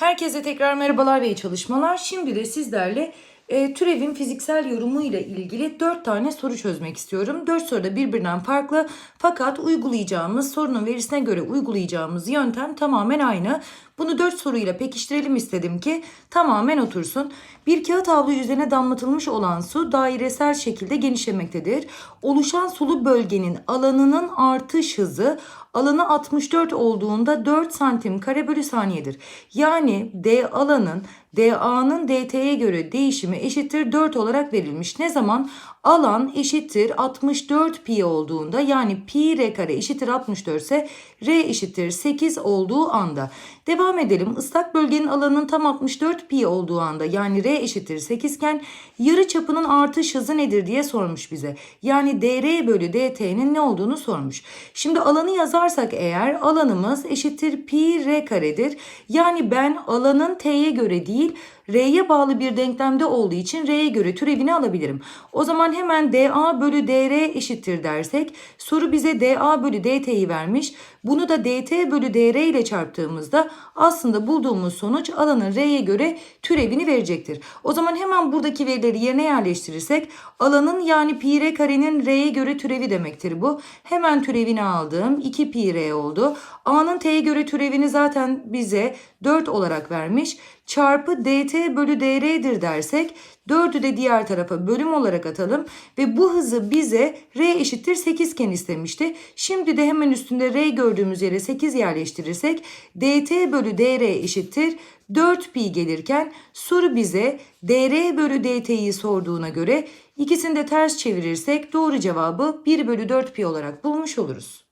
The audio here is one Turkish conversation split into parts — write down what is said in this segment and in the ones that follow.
Herkese tekrar merhabalar ve iyi çalışmalar. Şimdi de sizlerle e, türevin fiziksel yorumu ile ilgili 4 tane soru çözmek istiyorum. 4 soru da birbirinden farklı fakat uygulayacağımız sorunun verisine göre uygulayacağımız yöntem tamamen aynı. Bunu 4 soruyla pekiştirelim istedim ki tamamen otursun. Bir kağıt havlu üzerine damlatılmış olan su dairesel şekilde genişlemektedir. Oluşan sulu bölgenin alanının artış hızı alanı 64 olduğunda 4 santim kare bölü saniyedir. Yani D alanın DA'nın DT'ye göre değişimi eşittir 4 olarak verilmiş. Ne zaman? Alan eşittir 64 pi olduğunda yani pi r kare eşittir 64 ise r eşittir 8 olduğu anda. Devam edelim. Islak bölgenin alanının tam 64 pi olduğu anda yani r eşittir 8 iken yarı çapının artış hızı nedir diye sormuş bize. Yani dr bölü dt'nin ne olduğunu sormuş. Şimdi alanı yazarsak eğer alanımız eşittir pi r karedir. Yani ben alanın t'ye göre değil R'ye bağlı bir denklemde olduğu için R'ye göre türevini alabilirim. O zaman hemen dA bölü dr eşittir dersek soru bize dA bölü dt'yi vermiş. Bunu da dt bölü dr ile çarptığımızda aslında bulduğumuz sonuç alanın R'ye göre türevini verecektir. O zaman hemen buradaki verileri yerine yerleştirirsek alanın yani pi r karenin R'ye göre türevi demektir bu. Hemen türevini aldım. 2 pi r oldu. A'nın t'ye göre türevini zaten bize 4 olarak vermiş çarpı dt bölü dr'dir dersek 4'ü de diğer tarafa bölüm olarak atalım ve bu hızı bize r eşittir 8 iken istemişti. Şimdi de hemen üstünde r gördüğümüz yere 8 yerleştirirsek dt bölü dr eşittir 4 pi gelirken soru bize dr bölü dt'yi sorduğuna göre ikisini de ters çevirirsek doğru cevabı 1 bölü 4 pi olarak bulmuş oluruz.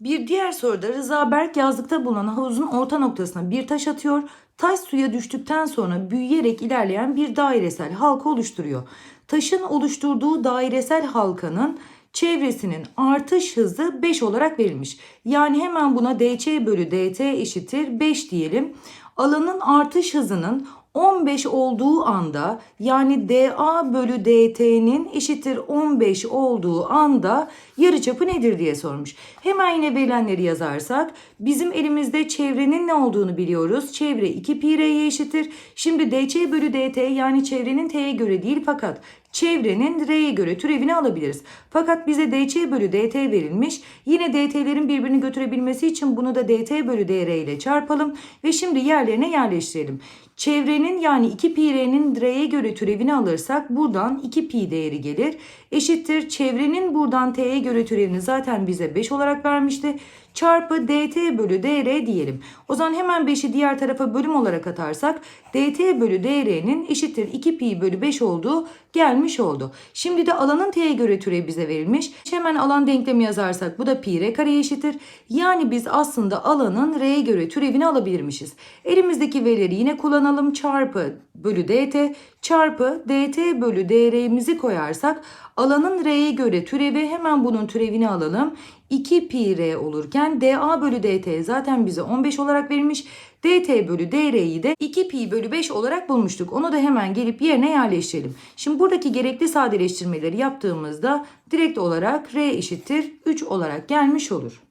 Bir diğer soruda Rıza Berk yazlıkta bulunan havuzun orta noktasına bir taş atıyor. Taş suya düştükten sonra büyüyerek ilerleyen bir dairesel halka oluşturuyor. Taşın oluşturduğu dairesel halkanın çevresinin artış hızı 5 olarak verilmiş. Yani hemen buna dc bölü dt eşittir 5 diyelim. Alanın artış hızının 15 olduğu anda yani dA bölü dt'nin eşittir 15 olduğu anda yarıçapı nedir diye sormuş. Hemen yine verilenleri yazarsak bizim elimizde çevrenin ne olduğunu biliyoruz. Çevre 2 pi r'ye eşittir. Şimdi dc bölü dt yani çevrenin t'ye göre değil fakat çevrenin r'ye göre türevini alabiliriz. Fakat bize dc bölü dt verilmiş. Yine dt'lerin birbirini götürebilmesi için bunu da dt bölü dr ile çarpalım ve şimdi yerlerine yerleştirelim. Çevrenin yani 2 pi r'nin r'ye göre türevini alırsak buradan 2 pi değeri gelir. Eşittir çevrenin buradan t'ye göre türevini zaten bize 5 olarak vermişti. Çarpı dt bölü dr diyelim. O zaman hemen 5'i diğer tarafa bölüm olarak atarsak dt bölü dr'nin eşittir 2 pi bölü 5 olduğu gelmiş oldu. Şimdi de alanın t'ye göre türevi bize verilmiş. Hemen alan denklemi yazarsak bu da pi r kareye eşittir. Yani biz aslında alanın r'ye göre türevini alabilirmişiz. Elimizdeki verileri yine kullanalım. Çarpı bölü dt çarpı dt bölü dr'mizi koyarsak alanın r'ye göre türevi hemen bunun türevini alalım. 2 pi r olurken dA bölü dt zaten bize 15 olarak verilmiş. dt bölü dr'yi de 2 pi bölü 5 olarak bulmuştuk. Onu da hemen gelip yerine yerleştirelim. Şimdi buradaki gerekli sadeleştirmeleri yaptığımızda direkt olarak r eşittir 3 olarak gelmiş olur.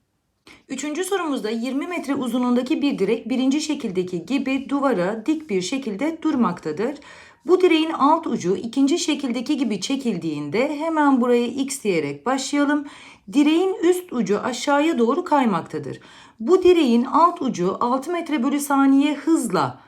Üçüncü sorumuzda 20 metre uzunluğundaki bir direk birinci şekildeki gibi duvara dik bir şekilde durmaktadır. Bu direğin alt ucu ikinci şekildeki gibi çekildiğinde hemen buraya x diyerek başlayalım. Direğin üst ucu aşağıya doğru kaymaktadır. Bu direğin alt ucu 6 metre bölü saniye hızla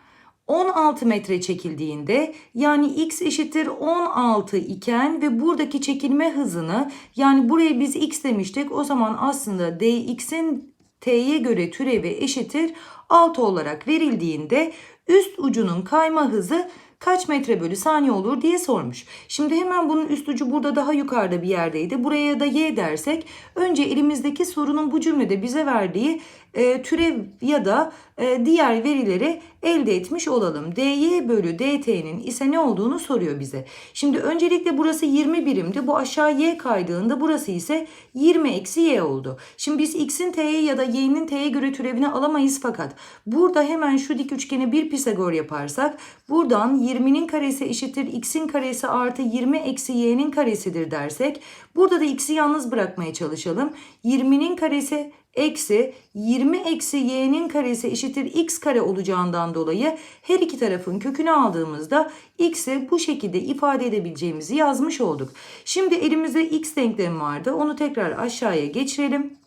16 metre çekildiğinde yani x eşittir 16 iken ve buradaki çekilme hızını yani buraya biz x demiştik o zaman aslında dx'in t'ye göre türevi eşittir 6 olarak verildiğinde üst ucunun kayma hızı kaç metre bölü saniye olur diye sormuş. Şimdi hemen bunun üst ucu burada daha yukarıda bir yerdeydi. Buraya da y dersek önce elimizdeki sorunun bu cümlede bize verdiği e, türev ya da e, diğer verileri elde etmiş olalım. dy bölü dt'nin ise ne olduğunu soruyor bize. Şimdi öncelikle burası 20 birimdi. Bu aşağı y kaydığında burası ise 20 eksi y oldu. Şimdi biz x'in t'ye ya da y'nin t'ye göre türevini alamayız fakat burada hemen şu dik üçgene bir Pisagor yaparsak buradan 20'nin karesi eşittir x'in karesi artı 20 eksi y'nin karesidir dersek burada da x'i yalnız bırakmaya çalışalım. 20'nin karesi eksi 20 eksi y'nin karesi eşittir x kare olacağından dolayı her iki tarafın kökünü aldığımızda x'i bu şekilde ifade edebileceğimizi yazmış olduk. Şimdi elimizde x denklemi vardı. Onu tekrar aşağıya geçirelim.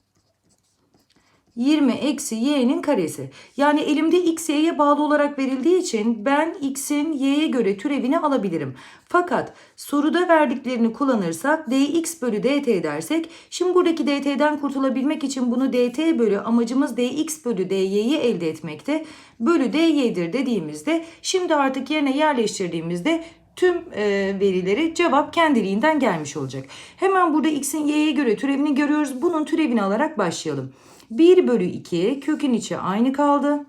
20 eksi y'nin karesi. Yani elimde x y'ye bağlı olarak verildiği için ben x'in y'ye göre türevini alabilirim. Fakat soruda verdiklerini kullanırsak dx bölü dt dersek şimdi buradaki dt'den kurtulabilmek için bunu dt bölü amacımız dx bölü dy'yi elde etmekte. Bölü dy'dir dediğimizde şimdi artık yerine yerleştirdiğimizde tüm e, verileri cevap kendiliğinden gelmiş olacak. Hemen burada x'in y'ye göre türevini görüyoruz. Bunun türevini alarak başlayalım. 1 bölü 2 kökün içi aynı kaldı.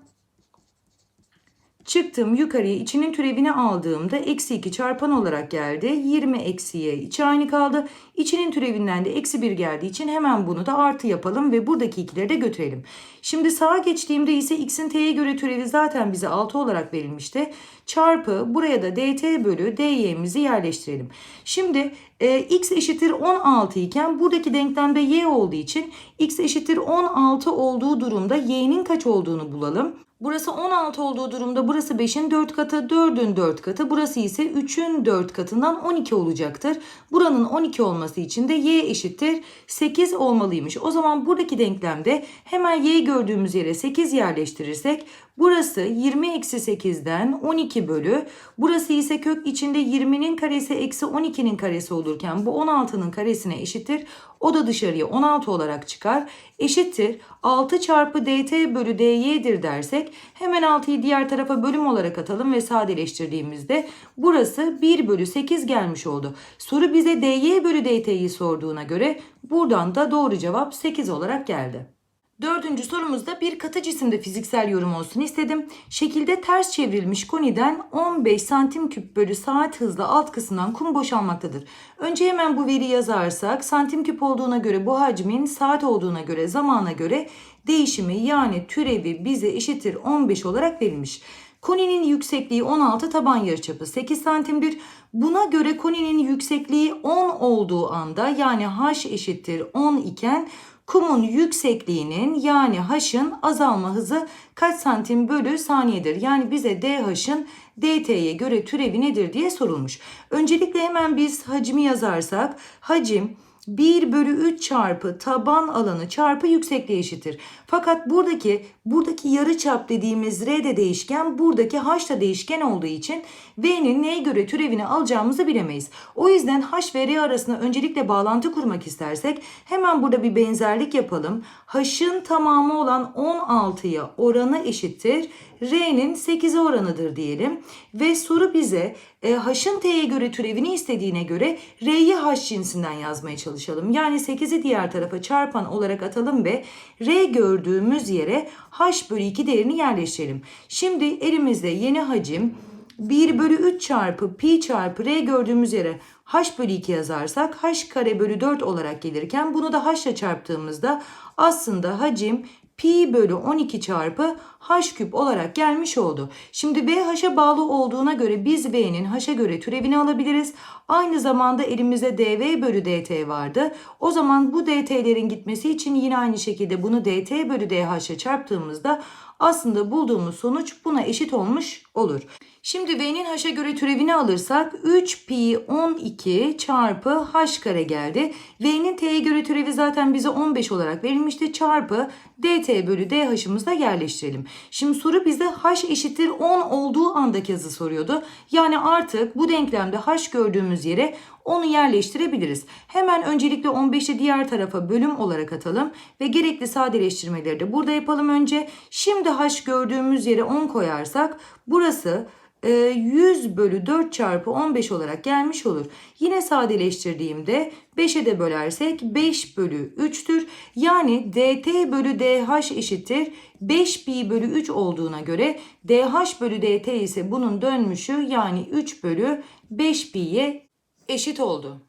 Çıktım yukarıya içinin türevini aldığımda eksi 2 çarpan olarak geldi. 20 eksiye içi aynı kaldı. İçinin türevinden de eksi 1 geldiği için hemen bunu da artı yapalım ve buradaki ikileri de götürelim. Şimdi sağa geçtiğimde ise x'in t'ye göre türevi zaten bize 6 olarak verilmişti. Çarpı buraya da dt bölü dy'mizi yerleştirelim. Şimdi e, x eşittir 16 iken buradaki denklemde y olduğu için x eşittir 16 olduğu durumda y'nin kaç olduğunu bulalım. Burası 16 olduğu durumda burası 5'in 4 katı, 4'ün 4 katı. Burası ise 3'ün 4 katından 12 olacaktır. Buranın 12 olması için de y eşittir 8 olmalıymış. O zaman buradaki denklemde hemen y'yi gördüğümüz yere 8 yerleştirirsek burası 20 eksi 8'den 12 bölü. Burası ise kök içinde 20'nin karesi eksi 12'nin karesi olurken bu 16'nın karesine eşittir. O da dışarıya 16 olarak çıkar. Eşittir 6 çarpı dt bölü dy'dir dersek hemen 6'yı diğer tarafa bölüm olarak atalım ve sadeleştirdiğimizde burası 1 bölü 8 gelmiş oldu. Soru bize dy bölü dt'yi sorduğuna göre buradan da doğru cevap 8 olarak geldi. Dördüncü sorumuzda bir katı cisimde fiziksel yorum olsun istedim. Şekilde ters çevrilmiş koniden 15 santim küp bölü saat hızla alt kısımdan kum boşalmaktadır. Önce hemen bu veri yazarsak santim küp olduğuna göre bu hacmin saat olduğuna göre zamana göre değişimi yani türevi bize eşittir 15 olarak verilmiş. Koninin yüksekliği 16 taban yarıçapı 8 santimdir. Buna göre koninin yüksekliği 10 olduğu anda yani h eşittir 10 iken kumun yüksekliğinin yani h'ın azalma hızı kaç santim bölü saniyedir? Yani bize dh'ın dt'ye göre türevi nedir diye sorulmuş. Öncelikle hemen biz hacmi yazarsak hacim 1 bölü 3 çarpı taban alanı çarpı yüksekliği eşittir. Fakat buradaki buradaki yarı çap dediğimiz r de değişken buradaki h da değişken olduğu için v'nin neye göre türevini alacağımızı bilemeyiz. O yüzden h ve r arasında öncelikle bağlantı kurmak istersek hemen burada bir benzerlik yapalım. h'ın tamamı olan 16'ya oranı eşittir. R'nin 8'e oranıdır diyelim. Ve soru bize e, h'ın t'ye göre türevini istediğine göre R'yi h cinsinden yazmaya çalışalım. Yani 8'i diğer tarafa çarpan olarak atalım ve R gördüğümüz yere h bölü 2 değerini yerleştirelim. Şimdi elimizde yeni hacim 1 bölü 3 çarpı pi çarpı r gördüğümüz yere h bölü 2 yazarsak h kare bölü 4 olarak gelirken bunu da h ile çarptığımızda aslında hacim pi bölü 12 çarpı h küp olarak gelmiş oldu. Şimdi b h'a bağlı olduğuna göre biz b'nin h'a göre türevini alabiliriz. Aynı zamanda elimizde dv bölü dt vardı. O zaman bu dt'lerin gitmesi için yine aynı şekilde bunu dt bölü dh'e çarptığımızda aslında bulduğumuz sonuç buna eşit olmuş olur. Şimdi v'nin h'a göre türevini alırsak 3 pi 12 çarpı h kare geldi. V'nin t'ye göre türevi zaten bize 15 olarak verilmişti. Çarpı dt bölü dh'ımızı da yerleştirelim. Şimdi soru bize h eşittir 10 olduğu andaki hızı soruyordu. Yani artık bu denklemde h gördüğümüz yere onu yerleştirebiliriz. Hemen öncelikle 15'i diğer tarafa bölüm olarak atalım ve gerekli sadeleştirmeleri de burada yapalım önce. Şimdi h gördüğümüz yere 10 koyarsak burası 100 bölü 4 çarpı 15 olarak gelmiş olur. Yine sadeleştirdiğimde 5'e de bölersek 5 bölü 3'tür. Yani dt bölü dh eşittir 5 pi bölü 3 olduğuna göre dh bölü dt ise bunun dönmüşü yani 3 bölü 5 pi'ye eşit oldu.